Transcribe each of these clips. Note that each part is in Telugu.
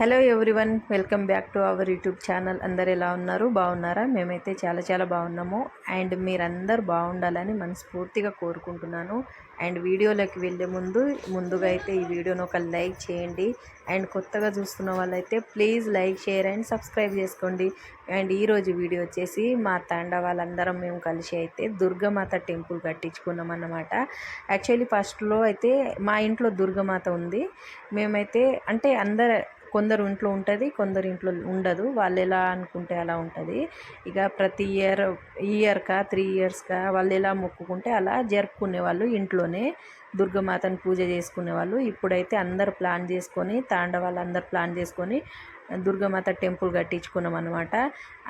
Hello everyone welcome back to our YouTube channel అందరు ఎలా ఉన్నారు? బాగున్నారా? మేమైతే చాలా చాలా బాగున్నాము. అండ్ మీరందరూ బాగుండాలని మనస్ఫూర్తిగా కోరుకుంటున్నాను. అండ్ వీడియోలోకి వెళ్ళే ముందు ముందుగా అయితే ఈ వీడియోను ఒక లైక్ చేయండి. అండ్ కొత్తగా చూస్తున్న వాళ్ళైతే please like share and subscribe చేసుకోండి. అండ్ ఈరోజు వీడియో వచ్చేసి మా తాండ వాళ్ళందరం మేము కలిసి అయితే దుర్గమాత టెంపుల్ కట్టించుకున్నాం అన్నమాట. యాక్చువల్లీ ఫస్ట్లో అయితే మా ఇంట్లో దుర్గమాత ఉంది. మేమైతే అంటే అందరు కొందరు ఇంట్లో ఉంటుంది కొందరు ఇంట్లో ఉండదు. వాళ్ళు ఎలా అనుకుంటే అలా ఉంటుంది. ఇక ప్రతి ఇయర్ ఇయర్కా త్రీ ఇయర్స్కా వాళ్ళు ఎలా మొక్కుకుంటే అలా జరుపుకునే వాళ్ళు ఇంట్లోనే. దుర్గమాతను పూజ చేసుకునే వాళ్ళు. ఇప్పుడైతే అందరు ప్లాన్ చేసుకొని తాండవాళ్ళు అందరు ప్లాన్ చేసుకొని దుర్గమాత టెంపుల్ కట్టించుకున్నాం అనమాట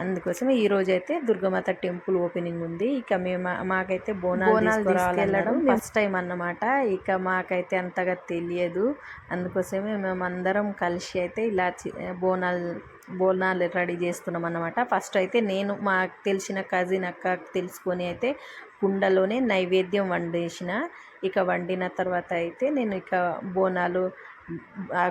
అందుకోసం ఈ రోజు అయితే దుర్గమాత టెంపుల్ ఓపెనింగ్ ఉంది. ఇక మేము మాకైతే బోనాలు తీసుకెళ్ళడం ఫస్ట్ టైం అన్నమాట. ఇక మాకైతే అంతగా తెలియదు. అందుకోసమే మేము అందరం కలిసి అయితే ఇలా బోనాలు బోనాలు రెడీ చేస్తున్నాం అన్నమాట. ఫస్ట్ అయితే నేను మాకు తెలిసిన కజిన్ అక్క తెలుసుకొని అయితే కుండలోనే నైవేద్యం వండేసిన. ఇక వండిన తర్వాత అయితే నేను ఇక బోనాలు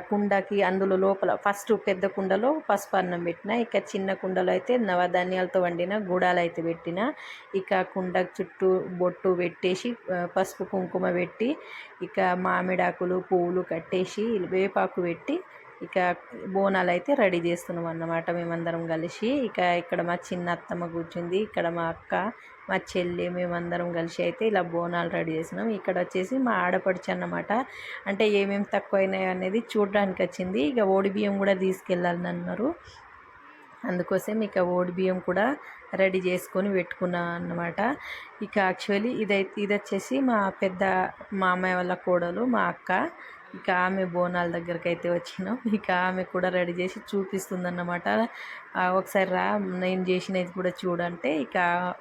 కుండకి అందులో లోపల ఫస్ట్ పెద్ద కుండలో పసుపు అన్నం పెట్టిన ఇక చిన్న కుండలో అయితే నవధాన్యాలతో వండిన గుడాలు అయితే పెట్టిన ఇక కుండ చుట్టూ బొట్టు పెట్టేసి పసుపు కుంకుమ పెట్టి ఇక మామిడాకులు పువ్వులు కట్టేసి వేపాకు పెట్టి ఇక బోనాలు అయితే రెడీ చేస్తున్నాం అన్నమాట మేమందరం కలిసి. ఇక ఇక్కడ మా చిన్న అత్తమ్మ కూర్చుంది ఇక్కడ మా అక్క మా చెల్లి మేమందరం కలిసి అయితే ఇలా బోనాలు రెడీ చేసినాం. ఇక్కడ వచ్చేసి మా ఆడపడుచు అన్నమాట. అంటే ఏమేమి తక్కువైనాయి అనేది చూడడానికి వచ్చింది. ఇక ఓడి బియ్యం కూడా తీసుకెళ్ళాలని అన్నారు. అందుకోసం ఇక ఓడి బియ్యం కూడా రెడీ చేసుకొని పెట్టుకున్నా అన్నమాట. ఇక యాక్చువల్లీ ఇదైతే ఇది వచ్చేసి మా పెద్ద మామయ్య వాళ్ళ కోడలు మా అక్క ఇక ఆమె బోనాల దగ్గరికి అయితే వచ్చినాం. ఇక ఆమె కూడా రెడీ చేసి చూపిస్తుంది అన్నమాట ఒకసారి రా నేను చేసినది కూడా చూడంటే ఇక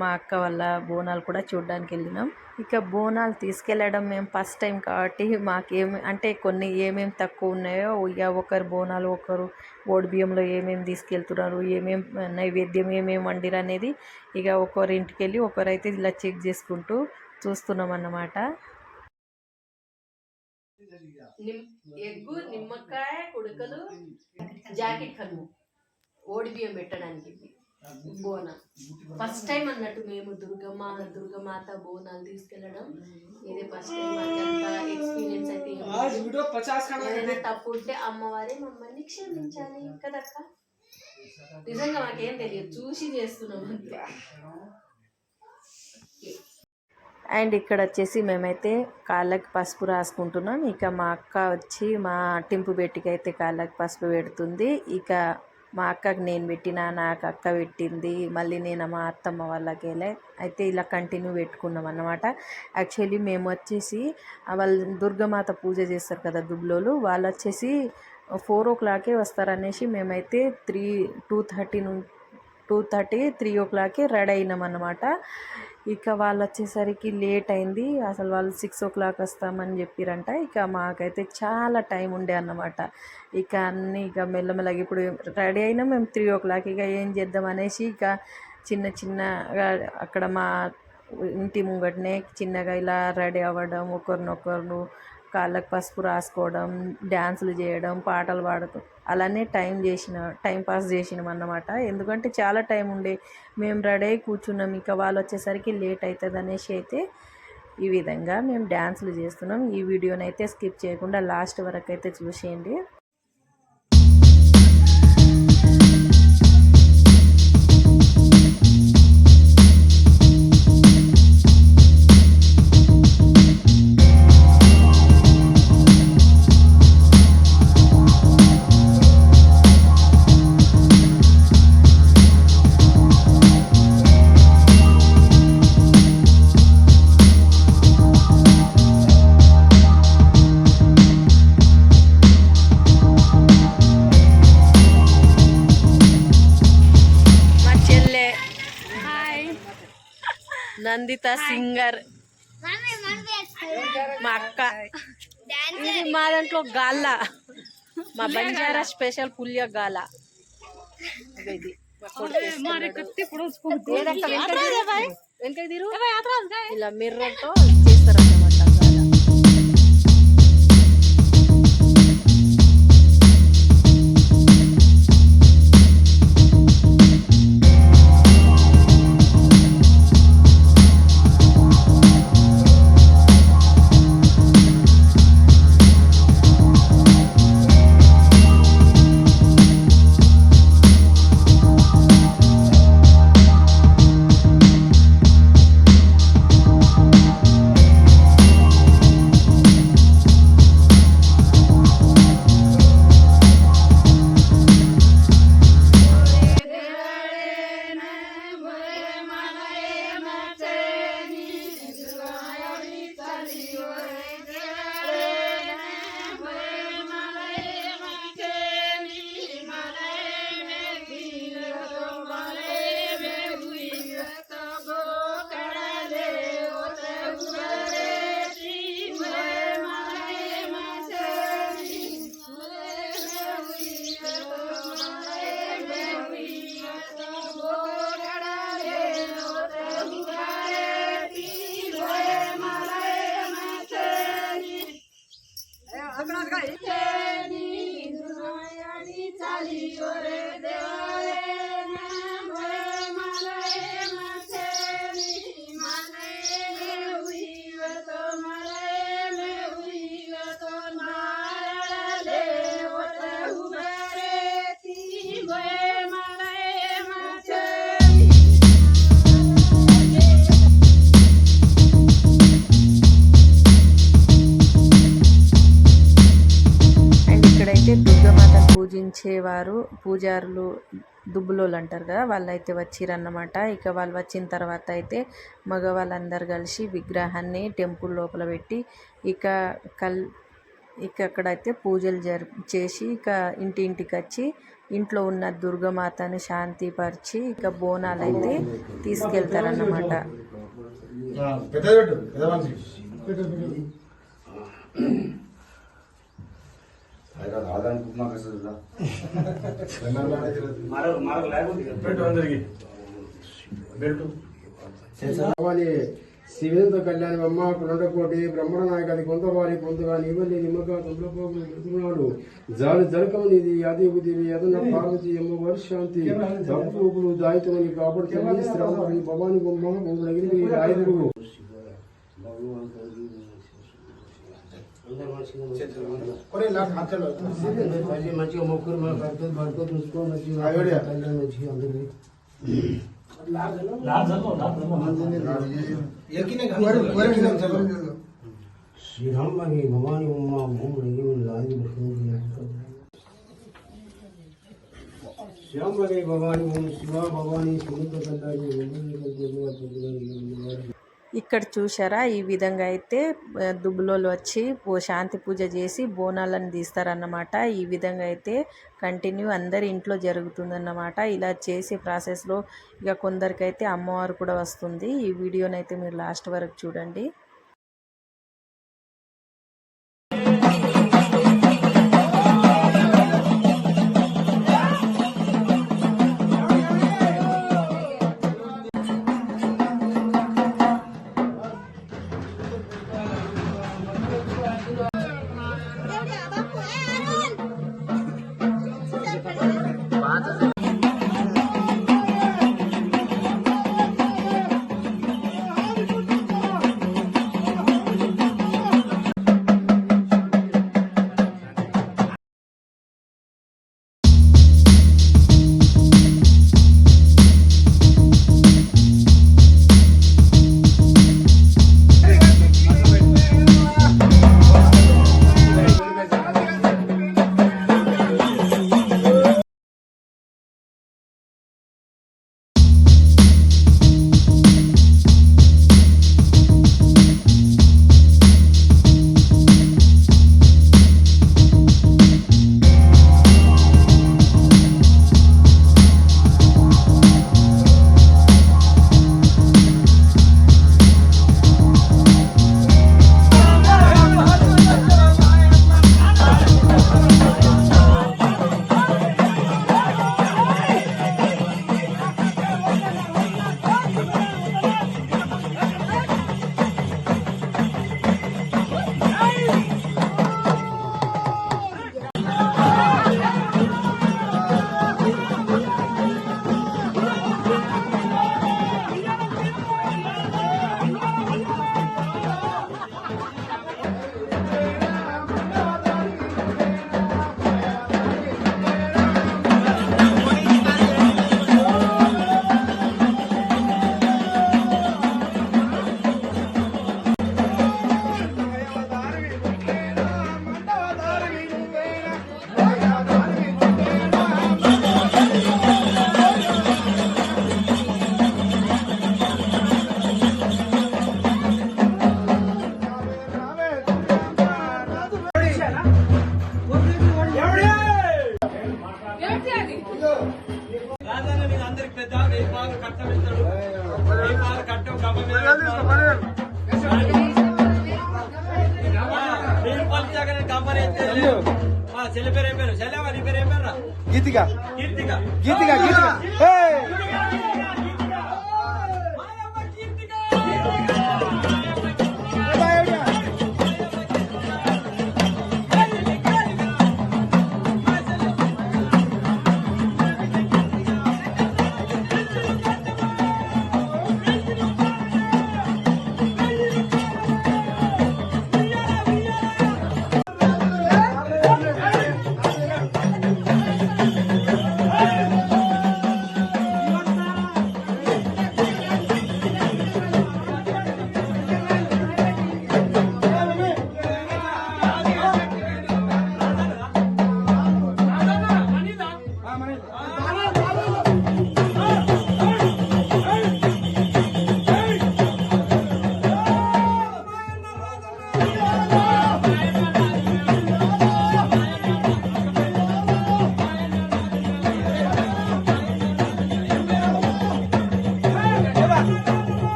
మా అక్క వాళ్ళ బోనాలు కూడా చూడడానికి వెళ్ళినాం. ఇక బోనాలు తీసుకెళ్ళడం మేము ఫస్ట్ టైం కాబట్టి మాకేమి అంటే కొన్ని ఏమేమి తక్కువ ఉన్నాయో ఇక ఒకరు బోనాలు ఒకరు ఓడి బియ్యంలో ఏమేమి తీసుకెళ్తున్నారు ఏమేమి నైవేద్యం ఏమేమి వండిరు అనేది ఇక ఒకరి ఇంటికి వెళ్ళి ఒకరైతే ఇలా చెక్ చేసుకుంటూ చూస్తున్నాం అన్నమాట ఎగ్గు నిమ్మకాయ కుడకలు జాకెట్ కను ఓడిబియ్యం పెట్టడానికి బోన. ఫస్ట్ టైం అన్నట్టు మేము దుర్గమ్మ దుర్గమాత బోనాలు తీసుకెళ్ళడం. ఇది ఫస్ట్ టైం ఎక్స్పీరియన్స్ అయితే తప్పు ఉంటే అమ్మవారే మమ్మల్ని క్షమించాలి. కదక్క? నిజంగా మాకేం తెలియదు. చూసి చేస్తున్నాం అంతే. అండ్ ఇక్కడ వచ్చేసి మేమైతే కాళ్ళకి పసుపు రాసుకుంటున్నాం. ఇక మా అక్క వచ్చి మా టింపు బెట్టికి అయితే కాళ్ళకి పసుపు పెడుతుంది. ఇక మా అక్కకి నేను పెట్టిన నాకు అక్క పెట్టింది. మళ్ళీ నేను మా అత్తమ్మ వాళ్ళకి వెళ్ళే అయితే ఇలా కంటిన్యూ పెట్టుకున్నాం అన్నమాట. యాక్చువల్లీ మేము వచ్చేసి వాళ్ళు దుర్గమాత పూజ చేస్తారు కదా దుబ్లోలు వాళ్ళు వచ్చేసి ఫోర్ ఓ క్లాకే వస్తారనేసి మేమైతే త్రీ టూ థర్టీ నుంచి టూ థర్టీ త్రీ ఓ క్లాక్కి రెడీ అయినాం అన్నమాట. ఇక వాళ్ళు వచ్చేసరికి లేట్ అయింది. అసలు వాళ్ళు సిక్స్ ఓ క్లాక్ వస్తామని చెప్పిరంట. ఇక మాకైతే చాలా టైం ఉండే అన్నమాట. ఇక అన్నీ ఇక మెల్లమెల్లగా ఇప్పుడు రెడీ అయినా. మేము త్రీ ఓ క్లాక్ ఇక ఏం చేద్దాం అనేసి ఇక చిన్న చిన్నగా అక్కడ మా ఇంటి ముంగటనే చిన్నగా ఇలా రెడీ అవ్వడం ఒకరినొకరు కాళ్ళకు పసుపు రాసుకోవడం డ్యాన్సులు చేయడం పాటలు పాడటం అలానే టైం చేసిన టైం పాస్ చేసినాం అన్నమాట. ఎందుకంటే చాలా టైం ఉండే మేము రెడీ అయి కూర్చున్నాం. ఇక వాళ్ళు వచ్చేసరికి లేట్ అవుతుంది అనేసి అయితే ఈ విధంగా మేము డ్యాన్సులు చేస్తున్నాం. ఈ వీడియోనైతే స్కిప్ చేయకుండా లాస్ట్ వరకు అయితే చూసేయండి. నందిత సింగర్. మా అక్క. ఇది మా దాంట్లో గాల్ల మా బంజారా స్పెషల్ పులియ గాల. ఇది. ఇలా మిర్రర్తో చేస్తారు వచ్చేవారు పూజారులు దుబ్బులోళ్ళు అంటారు కదా వాళ్ళైతే వచ్చిరన్నమాట. ఇక వాళ్ళు వచ్చిన తర్వాత అయితే మగవాళ్ళందరూ కలిసి విగ్రహాన్ని టెంపుల్ లోపల పెట్టి ఇక కల్ ఇక అక్కడైతే పూజలు జరి చేసి ఇక ఇంటి ఇంటికి వచ్చి ఇంట్లో ఉన్న దుర్గమాతను శాంతిపరిచి ఇక బోనాలు అయితే తీసుకెళ్తారన్నమాట రాదనుకున్నాక అసలు శివేంద్ర కళ్యాణి అమ్మ కులండకోటి బ్రహ్మణ నాయక అది కొంతవారి పొందుగా నీవల్లి నిమ్మక ఎదురునాడు జాలి జలకము నీది యాది ఉదివి యదన పార్వతి అమ్మ వర్షాంతి తప్పులు దాయితమని శ్రావణి భవాని బొమ్మ బొమ్మలగిరి రాయదురుగు కొన్ని లాస్ట్ హాస్టల్ మంచిగా మొక్కులు మన భర్త భర్త చూసుకో మంచిగా ఆవిడ. కళ్యాణ్ మంచిగా అందరికీ ఎక్కినే శ్రీరామ భవాని బొమ్మ బొమ్మలగిరి రాయి శ్యామలే భవాని ఓం శివ భవాని సుముద్ర కళ్యాణి ఇక్కడ చూసారా ఈ విధంగా అయితే దుబ్బులోలు వచ్చి శాంతి పూజ చేసి బోనాలను తీస్తారన్నమాట. ఈ విధంగా అయితే కంటిన్యూ అందరి ఇంట్లో జరుగుతుందన్నమాట. ఇలా చేసే ప్రాసెస్లో ఇక కొందరికైతే అమ్మవారు కూడా వస్తుంది. ఈ వీడియోనైతే మీరు లాస్ట్ వరకు చూడండి.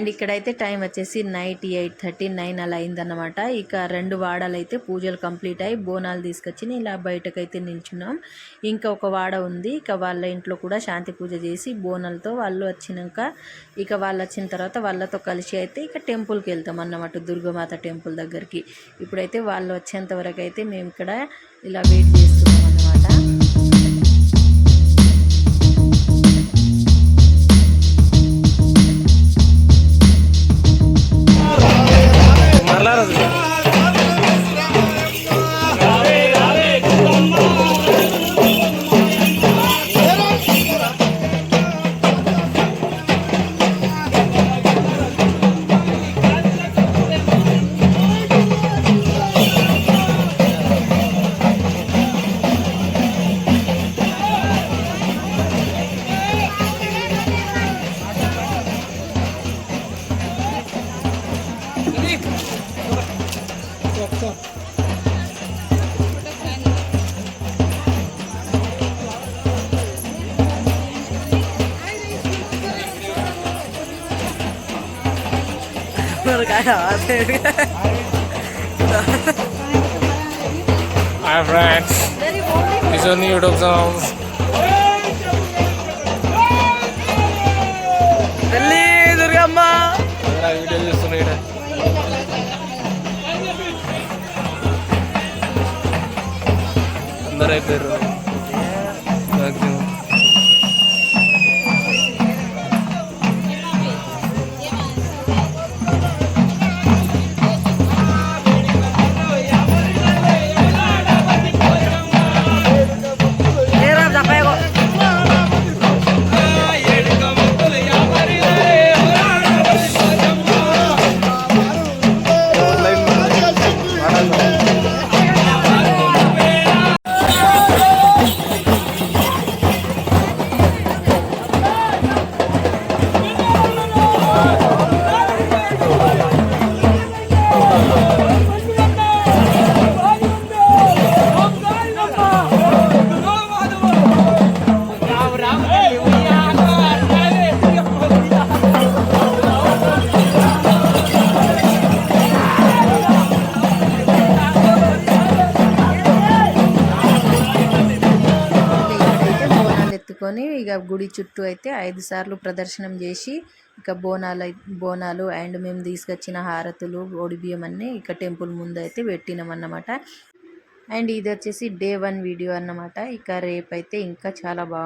అండ్ ఇక్కడైతే టైం వచ్చేసి నైట్ ఎయిట్ థర్టీ నైన్ అలా అయిందన్నమాట. ఇక రెండు వాడలు అయితే పూజలు కంప్లీట్ అయ్యి బోనాలు తీసుకొచ్చి ఇలా బయటకైతే నిల్చున్నాం. ఇంకా ఒక వాడ ఉంది. ఇక వాళ్ళ ఇంట్లో కూడా శాంతి పూజ చేసి బోనాలతో వాళ్ళు వచ్చినాక ఇక వాళ్ళు వచ్చిన తర్వాత వాళ్ళతో కలిసి అయితే ఇక టెంపుల్కి వెళ్తాం అన్నమాట దుర్గమాత టెంపుల్ దగ్గరికి. ఇప్పుడైతే వాళ్ళు వచ్చేంత వరకు అయితే మేము ఇక్కడ ఇలా వెయిట్ చేస్తున్నాం. Hi friends, this is new YouTube songs. తల్లి దుర్గమ్మ వీడియో చూస్తున్నా ఇక్కడ అందరూ అయిపోయారు ఇక గుడి చుట్టూ అయితే ఐదు సార్లు ప్రదర్శనం చేసి ఇక బోనాలు బోనాలు అండ్ మేము తీసుకొచ్చిన హారతులు ఒడిబియ్యం అన్నీ ఇక టెంపుల్ ముందు అయితే పెట్టినాం అన్నమాట. అండ్ ఇది వచ్చేసి డే వన్ వీడియో అన్నమాట. ఇక రేపైతే ఇంకా చాలా బాగుంటుంది